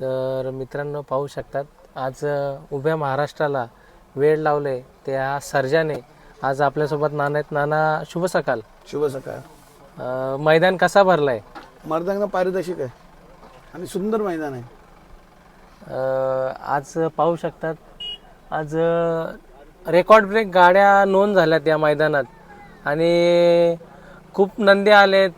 तर मित्रांनो पाहू शकतात आज उभ्या महाराष्ट्राला वेळ लावले त्या सर्जाने. आज आपल्यासोबत नाना आहेत. नाना शुभ सकाळ शुभ सकाळ. अ, मैदान कसा भरलाय? मर्दांना पारितोषिक आहे. आणि सुंदर मैदान आहे. अ, आज पाहू शकतात आज रेकॉर्ड ब्रेक गाड्या नोंद झाल्यात या मैदानात. आणि खूप नंदी आलेत.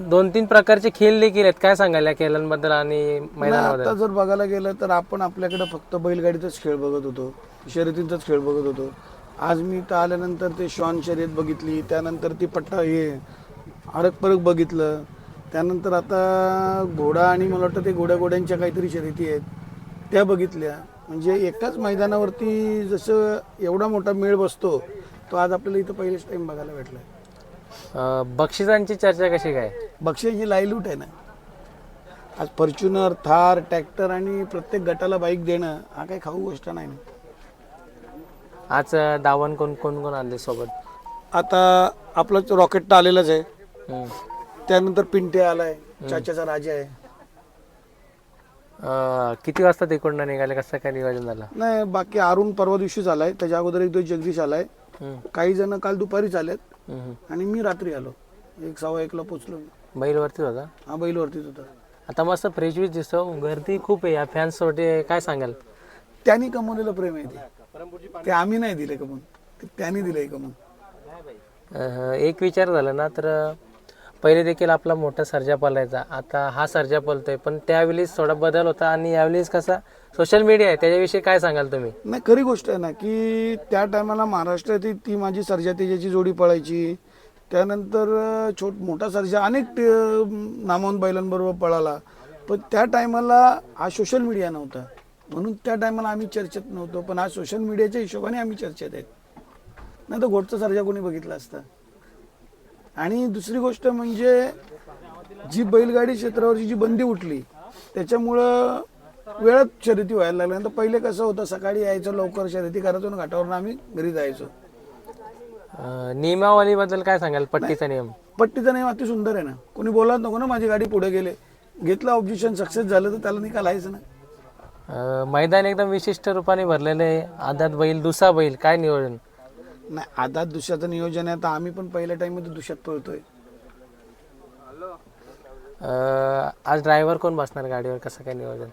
दोन तीन प्रकारचे खेळ देखील आहेत. काय सांगाल या खेळांबद्दल आणि मैदानाबद्दल? आता जर बघायला गेलं तर आपण आपल्याकडे फक्त बैलगाडीचाच खेळ बघत होतो. शर्यतींचाच खेळ बघत होतो. आज मी इथं आल्यानंतर ते श्वान शर्यत बघितली त्यानंतर ती पट्टा हे अडक परक बघितलं. त्यानंतर आता घोडा आणि मला वाटतं ते घोड्या घोड्यांच्या काहीतरी शर्यती आहेत त्या बघितल्या. म्हणजे एकाच मैदानावरती जसं एवढा मोठा मेळ बसतो तो आज आपल्याला इथं पहिलेच टाइम बघायला भेटला अ, बक्षिसांची चर्चा कशी काय? बक्षिसाची लाईलूट आहे ना. आज फॉर्च्युनर थार ट्रॅक्टर आणि प्रत्येक गटाला बाईक देणं हा काही खाऊ गोष्ट नाही ना. आज अ, दावण कोण कोण कोण आणले सोबत? आता आपलं रॉकेट तर आलेलंच आहे. हम्म. त्यानंतर पिंटे आलाय चाच्याचा राजा आहे. अ, किती वाजता तिकडनं निघाले? कसं काय नियोजन झालं? नाही बाकी अरुण परवा दिवशीच आलाय त्याच्या अगोदर एक दिवस जगदीश आलाय. हम्म. काही जण काल दुपारीच आलेत. आणि मी रात्री आलो. एक सव्वा एकला पोचलो. बैलवरतीच होता? हा बैलवरतीच होता. आता मस्त फ्रेश बीच दिसतो. गर्दी खूप आहे या फॅन्स काय सांगाल? त्यांनी कमवलेलं प्रेम आहे ते. ते आम्ही नाही दिले कमवून. ते त्यांनी दिलंय कमवून. एक विचार झाला ना तर पहिले देखील आपला मोठा सर्जा पलायचा आता हा सर्जा पलतोय पण त्यावेळेस थोडा बदल होता आणि यावेळेस कसा सोशल मीडिया आहे त्याच्याविषयी काय सांगाल तुम्ही? नाही खरी गोष्ट आहे ना की त्या टायमाला महाराष्ट्रातील ती माझी सर्जा तेजाची जोडी पळायची. त्यानंतर छोट मोठा सर्जा अनेक ट- नामवंत बैलांबरोबर पळाला. पण त्या टायमाला हा सोशल मीडिया नव्हता. म्हणून त्या टायमाला आम्ही चर्चेत नव्हतो. पण आज सोशल मीडियाच्या हिशोबाने आम्ही चर्चेत आहेत. नाही तर घोटचा सर्जा कोणी बघितला असता. आणि दुसरी गोष्ट म्हणजे जी बैलगाडी क्षेत्रावरची जी बंदी उठली त्याच्यामुळं वेळात शर्यती व्हायला लागल्या. नंतर पहिले कसं होतं सकाळी यायचं लवकर शर्यती करायचो आणि घाटावरून आम्ही घरी जायचो. अह, नियमावलीबद्दल काय सांगाल? पट्टीचा नियम. पट्टीचा नियम अति सुंदर आहे ना. कोणी बोलत नको ना माझी गाडी पुढे गेले. घेतलं ऑब्जेक्शन सक्सेस झालं तर त्याला निकाल आहेच ना. मैदान एकदम विशिष्ट रूपाने भरलेलं आहे. आदात बैल दुसरा बैल काय नियोजन? नाही आता दुसऱ्याचं नियोजन आहे तर आम्ही पण पहिल्या टाइममध्ये दुसऱ्यात पळतोय. आज ड्रायव्हर कोण बसणार गाडीवर? कसं काय नियोजन?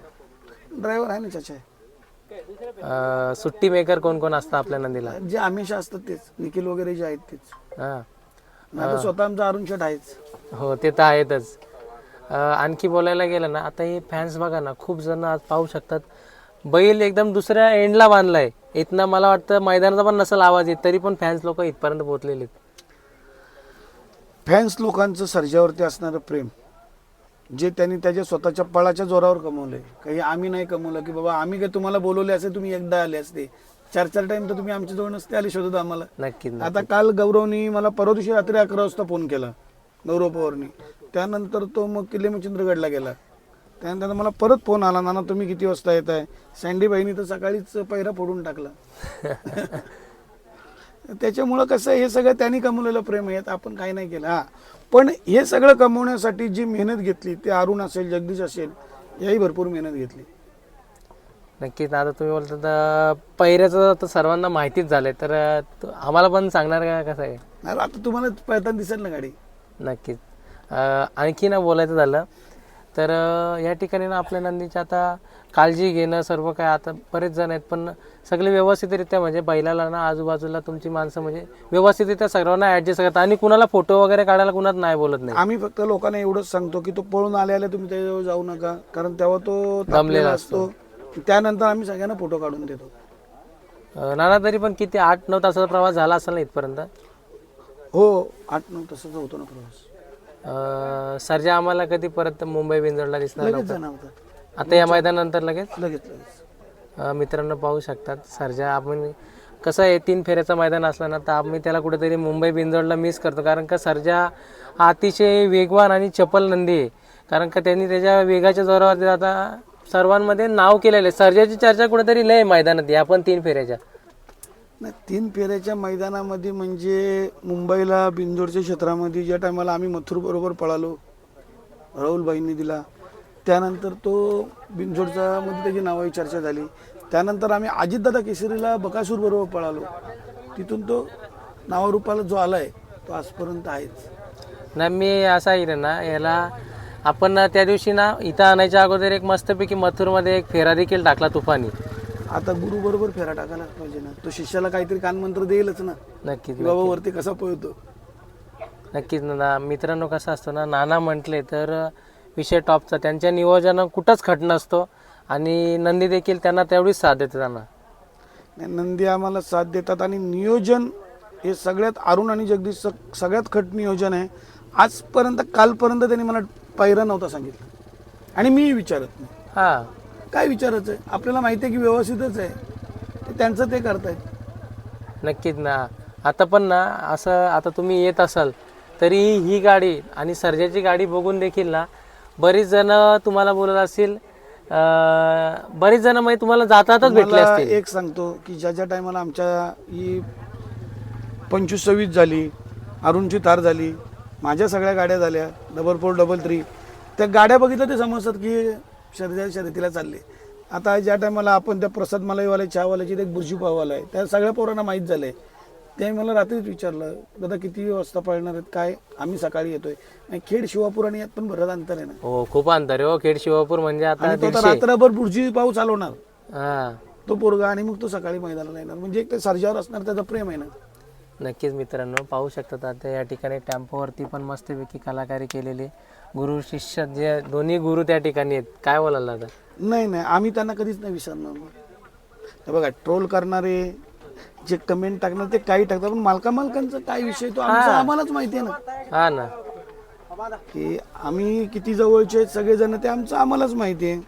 ड्रायव्हर आहे ना चाचा. सुट्टी मेकर कोण कोण असतं आपल्या नंदीला? जे हमेशा असतात तेच. निखिल वगैरे जे आहेत तेच. हां. स्वतः आमचा अरुण शेठ आहेच. हो ते तर आहेतच. अं, आणखी बोलायला गेलं ना आता हे फॅन्स बघा ना खूप जण आज पाहू शकतात. बैल एकदम दुसऱ्या एंडला बांधलाय. इथनं मला वाटतं मैदानाचा पण नसेल आवाज येत तरी पण फॅन्स लोक इथपर्यंत पोहोचलेले आहेत. फॅन्स लोकांचं सर्जावरती असणारं प्रेम जे त्यांनी त्याच्या स्वतःच्या पळाच्या जोरावर कमवलंय. काही आम्ही नाही कमवलं की बाबा आम्ही काय तुम्हाला बोलवले असे तुम्ही एकदा आले असते. चार चार टाइम तर तुम्ही आमच्या जवळ नसते आले शोधत आम्हाला. नक्कीच ना. आता काल गौरवनी मला परवा दिवशी रात्री अकरा वाजता फोन केला गौरव पवारनी. त्यानंतर तो मग किल्ले मच्छिंद्रगडला गेला. त्यानंतर मला परत फोन आला. नाना तुम्ही किती वाजता येत आहे सँडी बाईनी तर सकाळीच पैरा फोडून टाकला. त्याच्यामुळं कसं हे सगळं त्यांनी कमवलेलं प्रेम आहे. आपण काही नाही केलं. हा. पण हे सगळं कमवण्यासाठी जी मेहनत घेतली ते अरुण असेल जगदीश असेल याही भरपूर मेहनत घेतली. नक्कीच आता तुम्ही बोलता तर पहिऱ्याचं तर सर्वांना माहितीच झालंय. तर आम्हाला पण सांगणार का कसं आहे? आता तुम्हाला पळताना दिसेल ना गाडी. नक्कीच. आणखी ना बोलायचं झालं तर या ठिकाणी ना आपल्या नंदीची आता काळजी घेणं सर्व काय आता बरेच जण आहेत पण सगळे व्यवस्थितरित्या म्हणजे बैलाला ना आजूबाजूला तुमची माणसं म्हणजे व्यवस्थितरित्या सर्वांना ऍडजस्ट करतात. आणि कुणाला फोटो वगैरे काढायला कुणाच नाही बोलत नाही. आम्ही फक्त लोकांना एवढंच सांगतो की तो पळून आले आले तुम्ही त्याच्याजवळ जाऊ नका. कारण तेव्हा तो दमलेला तापलेला असतो. त्यानंतर आम्ही सगळ्यांना फोटो काढून देतो. नाना तरी पण किती आठ नऊ तासाचा प्रवास झाला असेल ना इथपर्यंत? हो आठ नऊ तसंच होतो ना प्रवास. सरजा आम्हाला कधी परत मुंबई बिंजोडला दिसणार लगेच नव्हतं. आता या मैदानानंतर लगेच? लगेच लगेच. अ, मित्रांनो पाहू शकतात सरजा आपण कसं आहे तीन फेऱ्याचं मैदान असलं ना तर आम्ही त्याला कुठेतरी मुंबई बिंजोडला मिस करतो. कारण का सरजा हा अतिशय वेगवान आणि चपल नंदी आहे. कारण का त्यांनी त्याच्या वेगाच्या जोरावरती आता सर्वांमध्ये नाव केलेलं आहे. सर्जाची चर्चा कुठेतरी लय आहे मैदानात या पण तीन फेऱ्याच्या. नाही तीन फेऱ्याच्या मैदानामध्ये म्हणजे मुंबईला बिंदोडच्या क्षेत्रामध्ये ज्या टायमाला आम्ही मथुरबरोबर पळालो राहुलबाईंनी दिला. त्यानंतर तो बिंदोडचा मध्ये त्याची नावाची चर्चा झाली. त्यानंतर आम्ही अजितदादा केसरीला बकासूरबरोबर पळालो. तिथून तो नावारूपाला जो आलाय तो आजपर्यंत आहेच. ना मी असा आहे ना याला आपण त्या दिवशी ना इथं आणायच्या अगोदर एक मस्तपैकी मथुरमध्ये एक फेरा देखील टाकला तुफानी. आता गुरु बरोबर फेरा टाकायलाच पाहिजे ना. तो शिष्याला काहीतरी कानमंत्र देईलच ना. नक्कीच की बाबा वरती कसा पळतो. नक्कीच ना. मित्रांनो कसं असतं ना नाना म्हटले तर विषय टॉपचा. त्यांच्या नियोजन कुठंच खट नसतो. आणि नंदी देखील त्यांना तेवढीच साथ देते त्यांना. नाही, नंदी आम्हाला साथ देतात आणि नियोजन हे सगळ्यात अरुण आणि जगदीश सगळ्यात खट नियोजन आहे. आजपर्यंत कालपर्यंत त्यांनी मला पायरा नव्हता सांगितलं. आणि मी विचारत नाही. हां. काय विचारायचं आहे? आपल्याला माहिती आहे की व्यवस्थितच आहे. त्यांचं ते करतायत. नक्कीच ना. आता पण ना असं आता तुम्ही येत असाल तरी ही गाडी आणि सर्जाची गाडी बघून देखील ना बरीच जण तुम्हाला बोलत असतील बरीच जण म्हणजे तुम्हाला जातातच भेटले असतील. एक सांगतो की ज्या ज्या टायमाला आमच्या ही पंचवीस सव्वीस झाली अरुणची तार झाली माझ्या सगळ्या गाड्या झाल्या डबल फोर डबल थ्री त्या गाड्या बघितल्या ते समजतात की शर्यत शर्यतीला चालले. आता ज्या टायमाला आपण त्या प्रसाद मलाईवाल्या चहावाल्याची एक बुर्जी पावाला आहे. त्या सगळ्या पोरांना माहीत झालंय. ते मला रात्रीच विचारलं दादा किती वाजता पळणार आहेत? काय? आम्ही सकाळी येतोय. आणि खेड शिवापूर आणि यात पण बरंच अंतर आहे ना. हो खूप अंतर आहे हो. खेड शिवापूर म्हणजे आता आणि तो तर दीडशे. रात्रभर बुर्जी पाऊ चालवणार. हा. तो पोरगा आणि मग तो सकाळी मैदानाला येणार. म्हणजे एक ते सर्जावर असणार त्याचं प्रेम आहे ना. नक्कीच मित्रांनो पाहू शकतात आता या ठिकाणी टेम्पोवरती पण मस्तपैकी कलाकारी केलेली गुरु शिष्य जे दोन्ही गुरु त्या ठिकाणी आहेत. काय बोलायला आता नाही नाही आम्ही त्यांना कधीच नाही विसरणार. मग. हे बघा ट्रोल करणारे जे कमेंट टाकणार ते काही टाकतात पण मालका मालकांचा काय विषय तो आमचा आम्हालाच माहिती आहे ना. हा ना. की आम्ही किती जवळचे आहेत सगळेजण ते आमचं आम्हालाच माहिती आहे.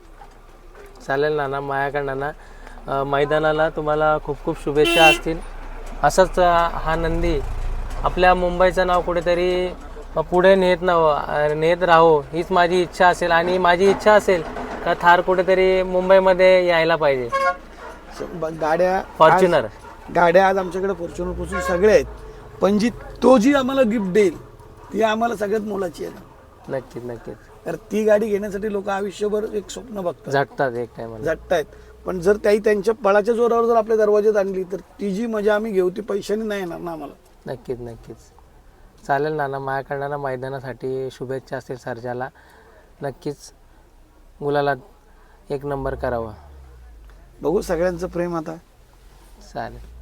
चालेल नाना माझ्याकडनं ना अं, मैदानाला तुम्हाला खूप खूप शुभेच्छा असतील. असंच हा नंदी. आपल्या मुंबईचं नाव कुठेतरी पुढे नेत नाव नेत राहो. हीच माझी इच्छा असेल आणि माझी इच्छा असेल का थार कुठेतरी मुंबईमध्ये यायला पाहिजे. गाड्या फॉर्च्युनर. गाड्या आज आमच्याकडे फॉर्च्युनरपासून सगळे आहेत. पण जी तो जी आम्हाला गिफ्ट देईल ती आम्हाला सगळ्यात मोलाची आहे नक्कीच नक्कीच. तर ती गाडी घेण्यासाठी लोक आयुष्यभर एक स्वप्न बघतात. झटतात एक टायमाला झटतायत पण जर त्याही त्यांच्या पळाच्या जोरावर जर आपल्या दरवाज्यात आणली तर ती जी मजा आम्ही घेऊ ती पैशाने नाही येणार ना आम्हाला. नक्कीच नक्कीच. चालेल नाना माझ्याकडनं ना मैदानासाठी शुभेच्छा असतील सर्जाला. नक्कीच मुलाला एक नंबर करावा. बघू सगळ्यांचं प्रेम आता. चालेल.